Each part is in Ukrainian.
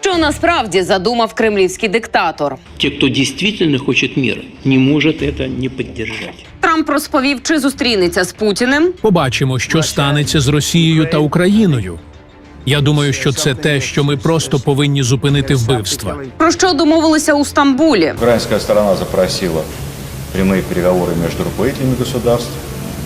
Що насправді задумав кремлівський диктатор? Те, кто действительно хочет мира, не может это не поддержать. Трамп розповів, чи зустрінеться з Путіним. Побачимо, що станеться з Росією та Україною. Я думаю, що це те, що ми просто повинні зупинити вбивства. Про що домовилися у Стамбулі? Украинская сторона запросила прямые переговоры между руководителями государств.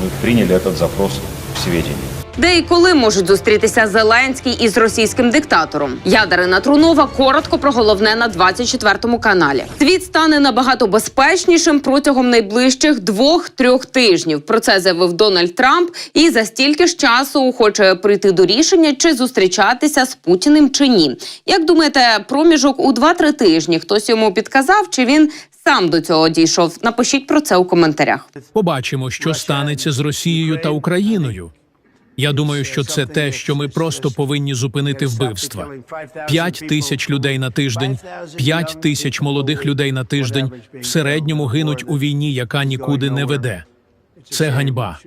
Мы приняли этот запрос в сведения. Де і коли можуть зустрітися Зеленський із російським диктатором? Я Дарина Трунова коротко про головне на 24 каналі. Світ стане набагато безпечнішим протягом найближчих двох-трьох тижнів. Про це заявив Дональд Трамп і за стільки ж часу хоче прийти до рішення, чи зустрічатися з Путіним чи ні. Як думаєте, проміжок у 2-3 тижні хтось йому підказав, чи він сам до цього дійшов? Напишіть про це у коментарях. Побачимо, що станеться з Росією та Україною. Я думаю, що це те, що ми просто повинні зупинити вбивства. П'ять тисяч людей на тиждень, п'ять тисяч молодих людей на тиждень в середньому гинуть у війні, яка нікуди не веде. Це ганьба.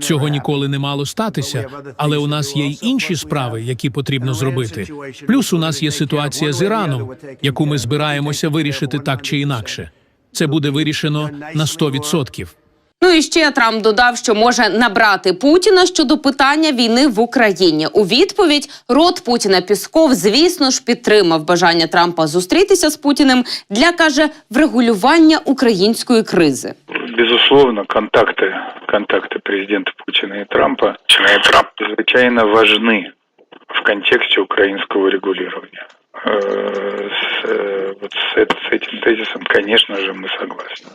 Цього ніколи не мало статися, але у нас є й інші справи, які потрібно зробити. Плюс у нас є ситуація з Іраном, яку ми збираємося вирішити так чи інакше. Це буде вирішено на 100%. Ну і ще Трамп додав, що може набрати Путіна щодо питання війни в Україні. У відповідь рот Путіна Пісков, звісно ж, підтримав бажання Трампа зустрітися з Путіним для каже врегулювання української кризи. Безусловно, контакты, контакты президента Путина и Трампа, Путина и Трамп чрезвычайно важны в контексте украинского регулирования. Э, С, э, вот с, эт- с этим тезисом, конечно же, мы согласны.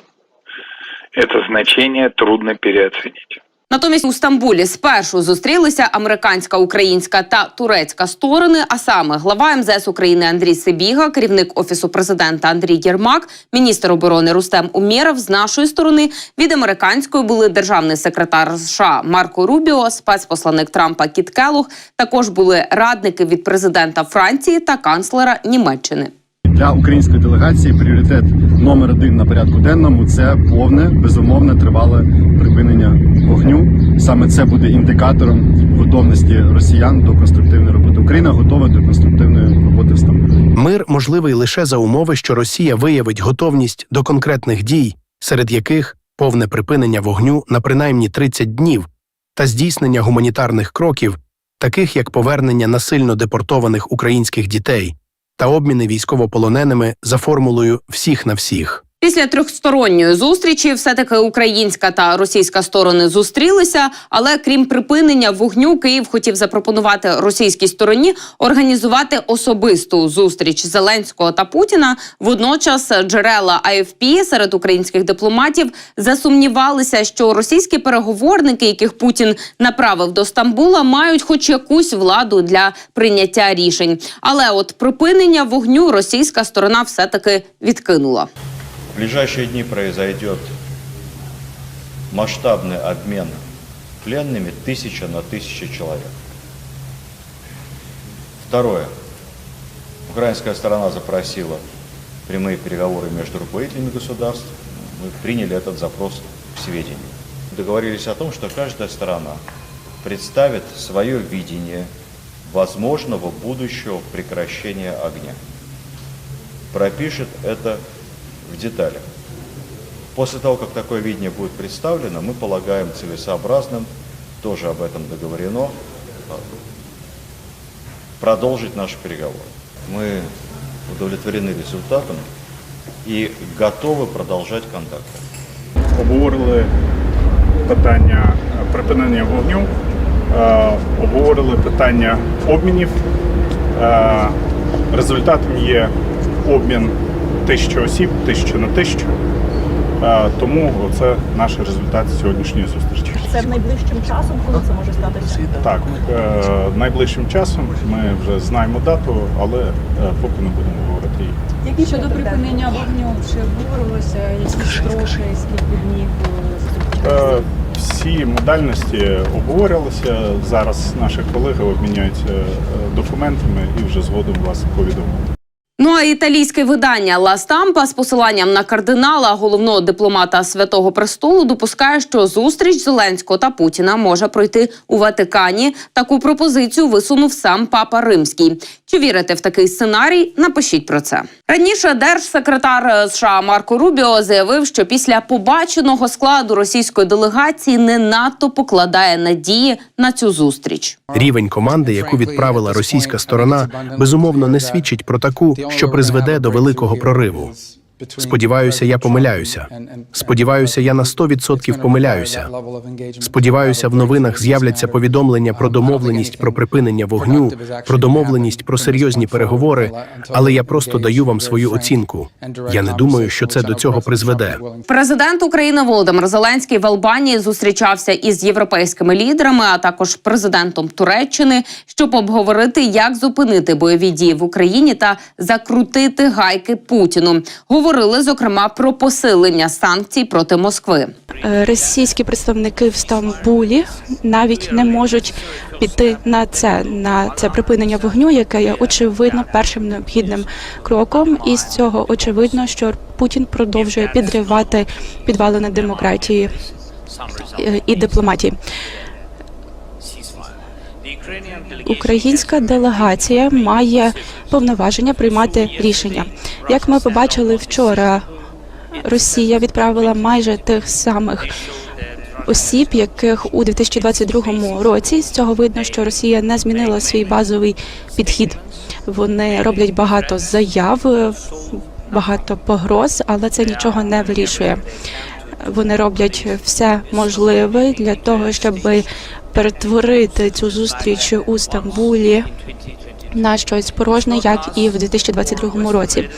Это значение трудно переоценить. Натомість у Стамбулі спершу зустрілися американська, українська та турецька сторони. А саме глава МЗС України Андрій Сибіга, керівник офісу президента Андрій Єрмак, міністр оборони Рустем Умєров. З нашої сторони від американської були державний секретар США Марко Рубіо, спецпосланник Трампа Кіт Келух. Також були радники від президента Франції та канцлера Німеччини. Для української делегації пріоритет номер один на порядку денному це повне безумовне тривале припинення вогню. Саме це буде індикатором готовності росіян до конструктивної роботи. Україна готова до конструктивної роботи в Стамбулі. Мир можливий лише за умови, що Росія виявить готовність до конкретних дій, серед яких повне припинення вогню на принаймні 30 днів та здійснення гуманітарних кроків, таких як повернення насильно депортованих українських дітей та обміни військовополоненими за формулою всіх на всіх. Після трьохсторонньої зустрічі все-таки українська та російська сторони зустрілися. Але крім припинення вогню, Київ хотів запропонувати російській стороні організувати особисту зустріч Зеленського та Путіна. Водночас джерела АФП серед українських дипломатів засумнівалися, що російські переговорники, яких Путін направив до Стамбула, мають хоч якусь владу для прийняття рішень. Але от припинення вогню російська сторона все-таки відкинула. В ближайшие дни произойдет масштабный обмен пленными тысяча на тысячу человек. Второе. Украинская сторона запросила прямые переговоры между руководителями государств. Мы приняли этот запрос в сведения. Договорились о том, что каждая сторона представит свое видение возможного будущего прекращения огня. Пропишет это в деталях. После того, как такое видение будет представлено, мы полагаем целесообразным, тоже об этом договорено, а, продолжить наши переговоры. Мы удовлетворены результатом и готовы продолжать контакты. обговорили питання е, припинення вогню, е, обговорили питання обмінів. Е, Результатом є обмін тисячі осіб, тисяча на тисячу. Е, Тому це наш результат сьогоднішньої зустрічі. Це найближчим часом, коли це може статися? Так, е, найближчим часом ми вже знаємо дату, але е, поки не будемо говорити її. Які щодо припинення вогню, чи обговорювалося які строки, скільки днів Е. Всі модальності обговорювалися. Зараз наші колеги обміняються документами і вже згодом вас повідомимо. Ну а італійське видання Ла Стампа з посиланням на кардинала, головного дипломата Святого Престолу, допускає, що зустріч Зеленського та Путіна може пройти у Ватикані. Таку пропозицію висунув сам Папа Римський. Чи вірите в такий сценарій? Напишіть про це. Раніше держсекретар е, США Марко Рубіо заявив, що після побаченого складу російської делегації не надто покладає надії на цю зустріч. Рівень команди, яку відправила російська сторона, безумовно не свідчить про таку, що призведе до великого прориву. Сподіваюся, я помиляюся. Сподіваюся, я на 100% помиляюся. Сподіваюся, в новинах з'являться повідомлення про домовленість про припинення вогню, про домовленість про серйозні переговори. Але я просто даю вам свою оцінку. Я не думаю, що це до цього призведе. Президент України Володимир Зеленський в Албанії зустрічався із європейськими лідерами, а також президентом Туреччини, щоб обговорити, як зупинити бойові дії в Україні та закрутити гайки Путіну. Говорили зокрема про посилення санкцій проти Москви. Е, Російські представники в Стамбулі навіть не можуть піти на це на це припинення вогню, яке є очевидно першим необхідним кроком. І з цього очевидно, що Путін продовжує підривати підвалини демократії е, і дипломатії. Українська делегація має повноваження приймати рішення. Як ми побачили вчора, Росія відправила майже тих самих осіб, яких у 2022 році. З цього видно, що Росія не змінила свій базовий підхід. Вони роблять багато заяв, багато погроз, але це нічого не вирішує. Вони роблять все можливе для того, щоб перетворити цю зустріч у Стамбулі на щось порожне, як і в 2022 році.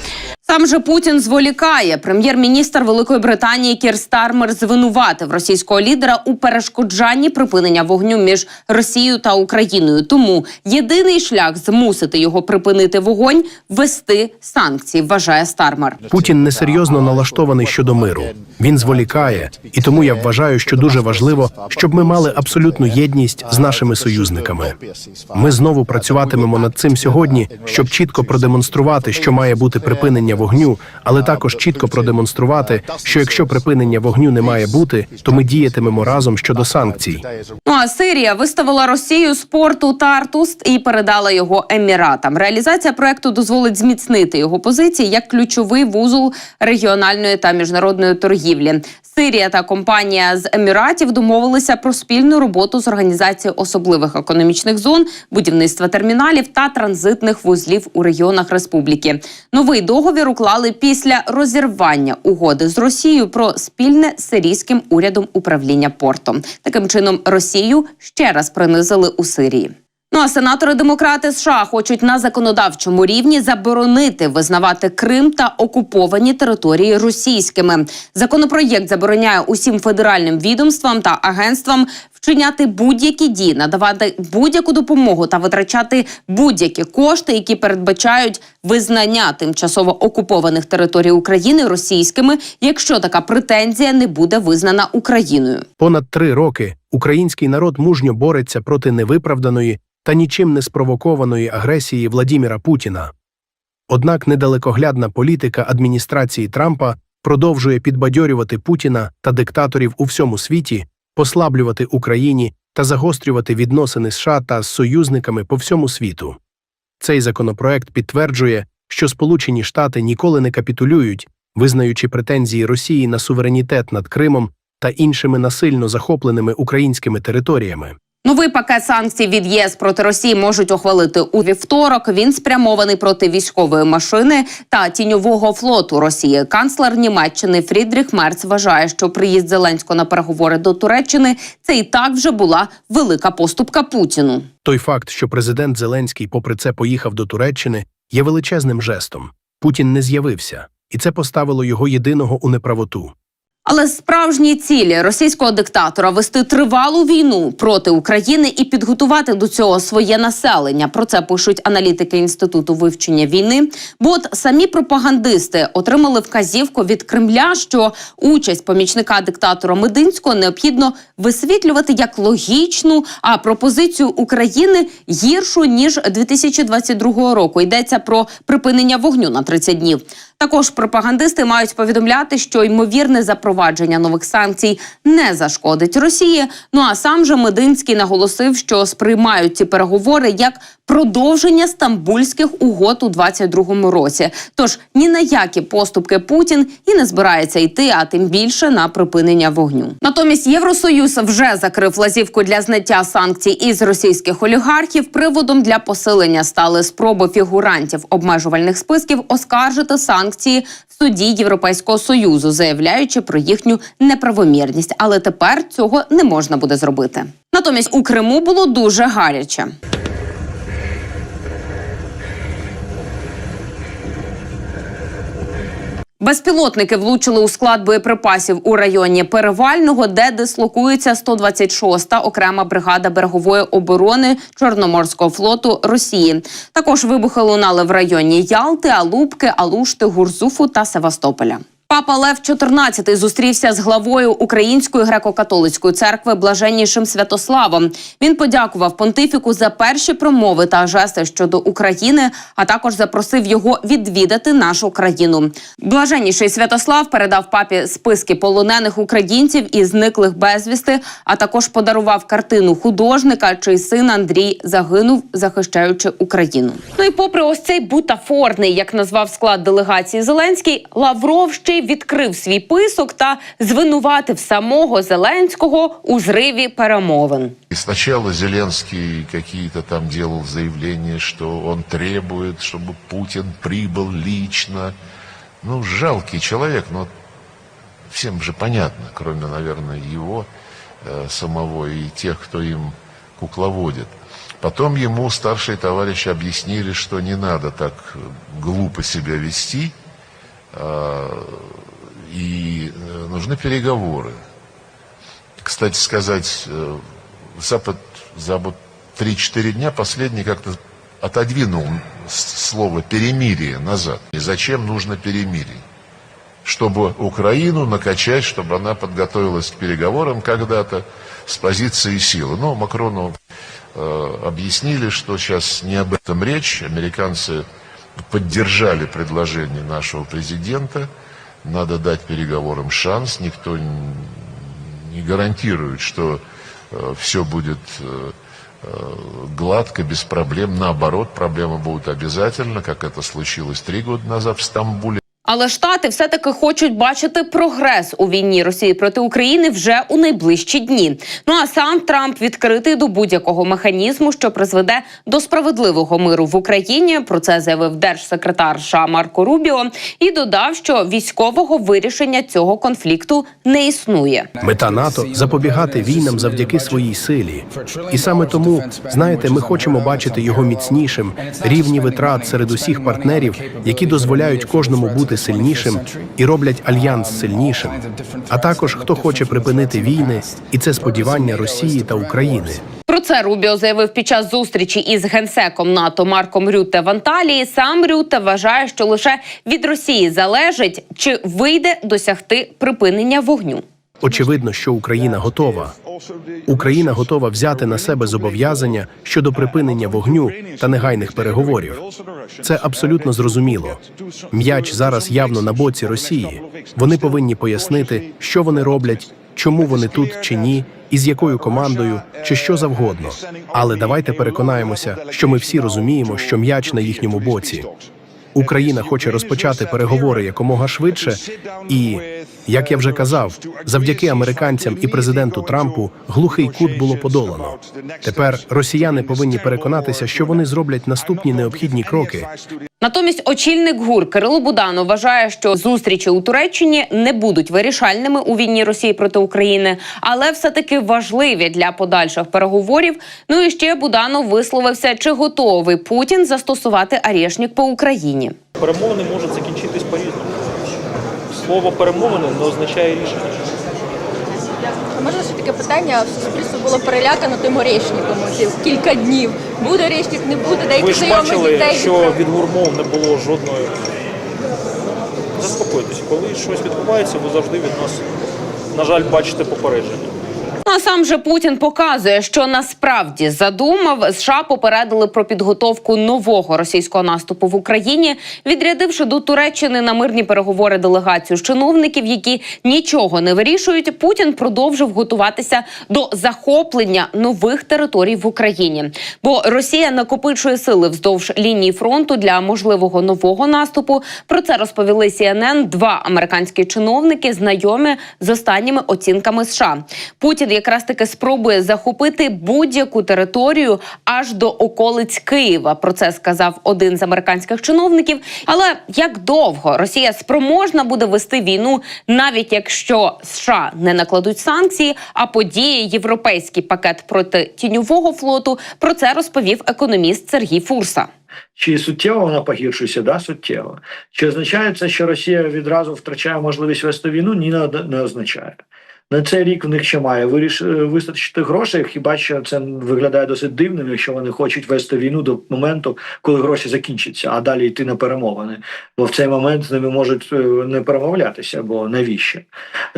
Сам же Путін зволікає. Прем'єр-міністр Великої Британії Кір Стармер звинуватив російського лідера у перешкоджанні припинення вогню між Росією та Україною. Тому єдиний шлях змусити його припинити вогонь ввести санкції. Вважає Стармер. Путін несерйозно налаштований щодо миру. Він зволікає, і тому я вважаю, що дуже важливо, щоб ми мали абсолютну єдність з нашими союзниками. Ми знову працюватимемо над цим сьогодні, щоб чітко продемонструвати, що має бути припинення вогню, але також чітко продемонструвати, що якщо припинення вогню не має бути, то ми діятимемо разом щодо санкцій. Ну а Сирія виставила Росію з порту Тартуст і передала його Еміратам. Реалізація проекту дозволить зміцнити його позиції як ключовий вузол регіональної та міжнародної торгівлі. Сирія та компанія з Еміратів домовилися про спільну роботу з організацією особливих економічних зон, будівництва терміналів та транзитних вузлів у регіонах республіки. Новий договір уклали після розірвання угоди з Росією про спільне сирійським урядом управління портом. Таким чином Росію ще раз принизили у Сирії. Ну а сенатори демократи США хочуть на законодавчому рівні заборонити визнавати Крим та окуповані території російськими. Законопроєкт забороняє усім федеральним відомствам та агентствам вчиняти будь-які дії, надавати будь-яку допомогу та витрачати будь-які кошти, які передбачають визнання тимчасово окупованих територій України російськими, якщо така претензія не буде визнана Україною. Понад три роки український народ мужньо бореться проти невиправданої та нічим не спровокованої агресії Владіміра Путіна. Однак недалекоглядна політика адміністрації Трампа продовжує підбадьорювати Путіна та диктаторів у всьому світі, послаблювати Україні та загострювати відносини США та з союзниками по всьому світу. Цей законопроект підтверджує, що Сполучені Штати ніколи не капітулюють, визнаючи претензії Росії на суверенітет над Кримом та іншими насильно захопленими українськими територіями. Новий пакет санкцій від ЄС проти Росії можуть ухвалити у вівторок. Він спрямований проти військової машини та тіньового флоту Росії. Канцлер Німеччини Фрідріх Мерц вважає, що приїзд Зеленського на переговори до Туреччини це і так вже була велика поступка Путіну. Той факт, що президент Зеленський, попри це, поїхав до Туреччини, є величезним жестом. Путін не з'явився, і це поставило його єдиного у неправоту. Але справжні цілі російського диктатора вести тривалу війну проти України і підготувати до цього своє населення. Про це пишуть аналітики інституту вивчення війни. Бо от самі пропагандисти отримали вказівку від Кремля, що участь помічника диктатора Мединського необхідно висвітлювати як логічну, а пропозицію України гіршу ніж 2022 року. Йдеться про припинення вогню на 30 днів. Також пропагандисти мають повідомляти, що ймовірне запровадження нових санкцій не зашкодить Росії. Ну а сам же Мединський наголосив, що сприймають ці переговори як продовження стамбульських угод у 22-му році. Тож ні на які поступки Путін і не збирається йти, а тим більше на припинення вогню. Натомість Євросоюз вже закрив лазівку для зняття санкцій із російських олігархів. Приводом для посилення стали спроби фігурантів обмежувальних списків оскаржити санкції в суді Європейського союзу, заявляючи про їхню неправомірність. Але тепер цього не можна буде зробити. Натомість у Криму було дуже гаряче. Безпілотники влучили у склад боєприпасів у районі Перевального, де дислокується 126-та окрема бригада берегової оборони Чорноморського флоту Росії. Також вибухи лунали в районі Ялти, Алубки, Алушти, Гурзуфу та Севастополя. Папа Лев XIV зустрівся з главою Української греко-католицької церкви блаженнішим Святославом. Він подякував понтифіку за перші промови та жести щодо України, а також запросив його відвідати нашу країну. Блаженніший Святослав передав папі списки полонених українців і зниклих безвісти, а також подарував картину художника, чий син Андрій загинув, захищаючи Україну. Ну і попри ось цей бутафорний, як назвав склад делегації Зеленський, Лавров ще й відкрив свій писок та звинуватив самого Зеленського у зриві перемовин. И сначала Зеленский какие-то там делал заявления, что он требует, чтобы Путин прибыл лично. Ну, жалкий человек, но всем же понятно, кроме, наверное, его э, самого и тех, кто им кукловодит. Потом ему старшие товарищи объяснили, что не надо так э, глупо себя вести, э, и э, нужны переговоры. Кстати сказать, э, Запад за вот 3-4 дня последний как-то отодвинул слово «перемирие» назад. И зачем нужно перемирие? Чтобы Украину накачать, чтобы она подготовилась к переговорам когда-то с позиции силы. Но Макрону э, объяснили, что сейчас не об этом речь. Американцы поддержали предложение нашего президента. Надо дать переговорам шанс. Никто не гарантирует, что все будет э, э, гладко, без проблем. Наоборот, проблемы будут обязательно, как это случилось три года назад в Стамбуле. Але штати все-таки хочуть бачити прогрес у війні Росії проти України вже у найближчі дні. Ну а сам Трамп відкритий до будь-якого механізму, що призведе до справедливого миру в Україні. Про це заявив держсекретар США Марко Рубіо і додав, що військового вирішення цього конфлікту не існує. Мета НАТО запобігати війнам завдяки своїй силі. І саме тому, знаєте, ми хочемо бачити його міцнішим, рівні витрат серед усіх партнерів, які дозволяють кожному бути сильнішим і роблять альянс сильнішим. А також хто хоче припинити війни, і це сподівання Росії та України. Про це Рубіо заявив під час зустрічі із генсеком НАТО Марком Рюте в Анталії. Сам Рюте вважає, що лише від Росії залежить, чи вийде досягти припинення вогню. Очевидно, що Україна готова. Україна готова взяти на себе зобов'язання щодо припинення вогню та негайних переговорів. Це абсолютно зрозуміло. М'яч зараз явно на боці Росії. Вони повинні пояснити, що вони роблять, чому вони тут чи ні, і з якою командою, чи що завгодно. Але давайте переконаємося, що ми всі розуміємо, що м'яч на їхньому боці. Україна хоче розпочати переговори якомога швидше, і як я вже казав, завдяки американцям і президенту Трампу глухий кут було подолано. Тепер росіяни повинні переконатися, що вони зроблять наступні необхідні кроки, Натомість очільник ГУР Кирило Буданов вважає, що зустрічі у Туреччині не будуть вирішальними у війні Росії проти України, але все таки важливі для подальших переговорів. Ну і ще Буданов висловився, чи готовий Путін застосувати арешник по Україні. Перемовини можуть закінчитись по-різному. Слово перемовини не означає рішення. Можна ще таке питання? Суспільство було перелякано тим орешником кілька днів. Буде орешник, не буде, деякі Ви ж знайомі бачили, дітей. що від гурмов не було жодної. Заспокойтесь, коли щось відбувається, ви завжди від нас, на жаль, бачите попередження. А сам же Путін показує, що насправді задумав. США попередили про підготовку нового російського наступу в Україні, відрядивши до Туреччини на мирні переговори делегацію з чиновників, які нічого не вирішують. Путін продовжив готуватися до захоплення нових територій в Україні. Бо Росія накопичує сили вздовж лінії фронту для можливого нового наступу. Про це розповіли CNN два американські чиновники, знайомі з останніми оцінками США. Путін якраз таки спробує захопити будь-яку територію аж до околиць Києва. Про це сказав один з американських чиновників. Але як довго Росія спроможна буде вести війну, навіть якщо США не накладуть санкції, а подіє європейський пакет проти тіньового флоту. Про це розповів економіст Сергій Фурса. Чи суттєво вона погіршується? Да, суттєво. Чи означає це, що Росія відразу втрачає можливість вести війну? Ні, не, означає. На цей рік в них ще має виріш... е, вистачити грошей. Хіба що це виглядає досить дивним, якщо вони хочуть вести війну до моменту, коли гроші закінчаться, а далі йти на перемовини. Бо в цей момент з ними можуть е, не перемовлятися, бо навіщо?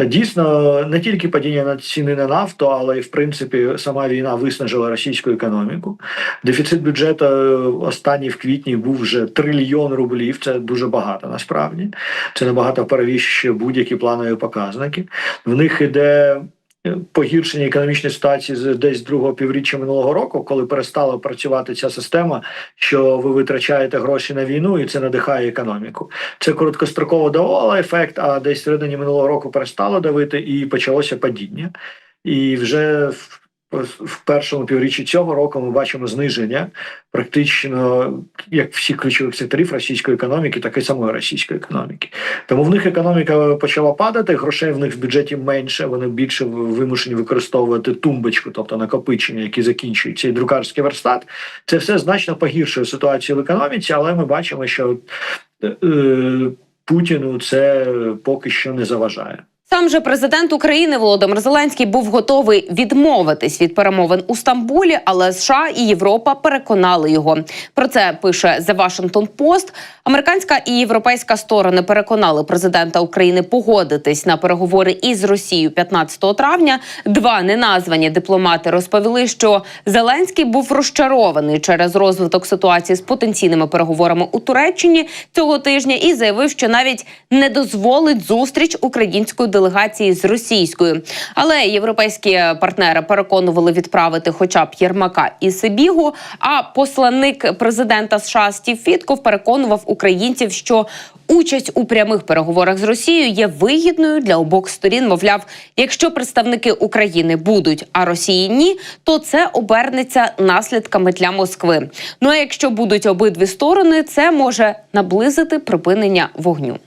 Дійсно, не тільки падіння на ціни на нафту, але й в принципі сама війна виснажила російську економіку. Дефіцит бюджету е, останній в квітні був вже трильйон рублів. Це дуже багато насправді. Це набагато перевіщує будь-які планові показники. В них іде е, погіршення економічної ситуації з десь другого півріччя минулого року, коли перестала працювати ця система, що ви витрачаєте гроші на війну, і це надихає економіку. Це короткостроково давало ефект, а десь середині минулого року перестало давити і почалося падіння. І вже в першому півріччі цього року ми бачимо зниження практично як всіх ключових секторів російської економіки, так і самої російської економіки. Тому в них економіка почала падати, грошей в них в бюджеті менше. Вони більше вимушені використовувати тумбочку, тобто накопичення, які закінчуються, і друкарський верстат. Це все значно погіршує ситуацію в економіці, але ми бачимо, що е, Путіну це поки що не заважає. Сам же президент України Володимир Зеленський був готовий відмовитись від перемовин у Стамбулі, але США і Європа переконали його. Про це пише The Washington Post. Американська і європейська сторони переконали президента України погодитись на переговори із Росією 15 травня. Два неназвані дипломати розповіли, що Зеленський був розчарований через розвиток ситуації з потенційними переговорами у Туреччині цього тижня і заявив, що навіть не дозволить зустріч української делегації з російською. Але європейські партнери переконували відправити хоча б Єрмака і Сибігу. А посланник президента США Стів Фітков переконував українців, що участь у прямих переговорах з Росією є вигідною для обох сторін. Мовляв, якщо представники України будуть, а Росії ні, то це обернеться наслідками для Москви. Ну а якщо будуть обидві сторони, це може наблизити припинення вогню.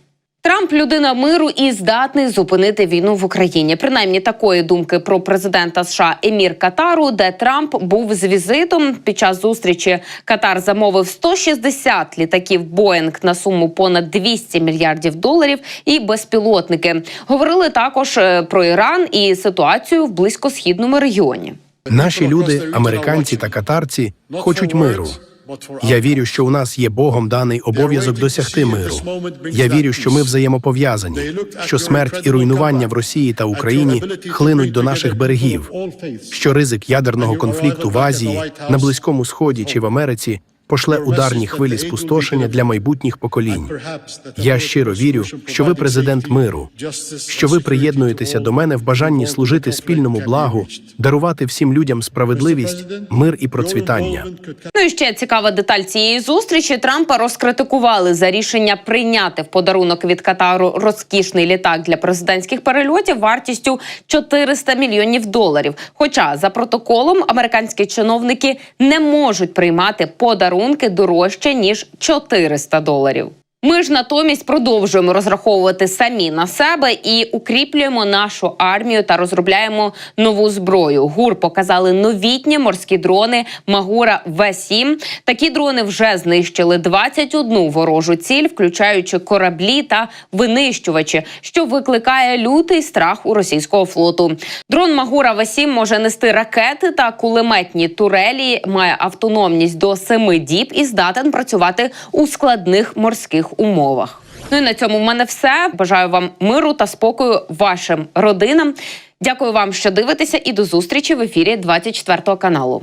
Трамп людина миру і здатний зупинити війну в Україні. Принаймні такої думки про президента США Емір Катару, де Трамп був з візитом. Під час зустрічі Катар замовив 160 літаків Боїнг на суму понад 200 мільярдів доларів і безпілотники. Говорили також е, про Іран і ситуацію в близькосхідному регіоні. Наші люди, американці та катарці, хочуть миру. Я вірю, що у нас є Богом даний обов'язок досягти миру. Я вірю, що ми взаємопов'язані, що смерть і руйнування в Росії та Україні хлинуть до наших берегів, що ризик ядерного конфлікту в Азії, на Близькому Сході чи в Америці пошле ударні хвилі спустошення для майбутніх поколінь. Я щиро вірю, що ви президент миру, що ви приєднуєтеся до мене в бажанні служити спільному благу, дарувати всім людям справедливість, мир і процвітання. Ну і ще цікава деталь цієї зустрічі. Трампа розкритикували за рішення прийняти в подарунок від Катару розкішний літак для президентських перельотів вартістю 400 мільйонів доларів. Хоча за протоколом американські чиновники не можуть приймати подарунки дорожче ніж 400 доларів. Ми ж натомість продовжуємо розраховувати самі на себе і укріплюємо нашу армію та розробляємо нову зброю. ГУР показали новітні морські дрони Магура В-7. Такі дрони вже знищили 21 ворожу ціль, включаючи кораблі та винищувачі, що викликає лютий страх у російського флоту. Дрон Магура В-7 може нести ракети та кулеметні турелі, має автономність до 7 діб і здатен працювати у складних морських умовах. Ну і на цьому в мене все. Бажаю вам миру та спокою вашим родинам. Дякую вам, що дивитеся, і до зустрічі в ефірі 24 каналу.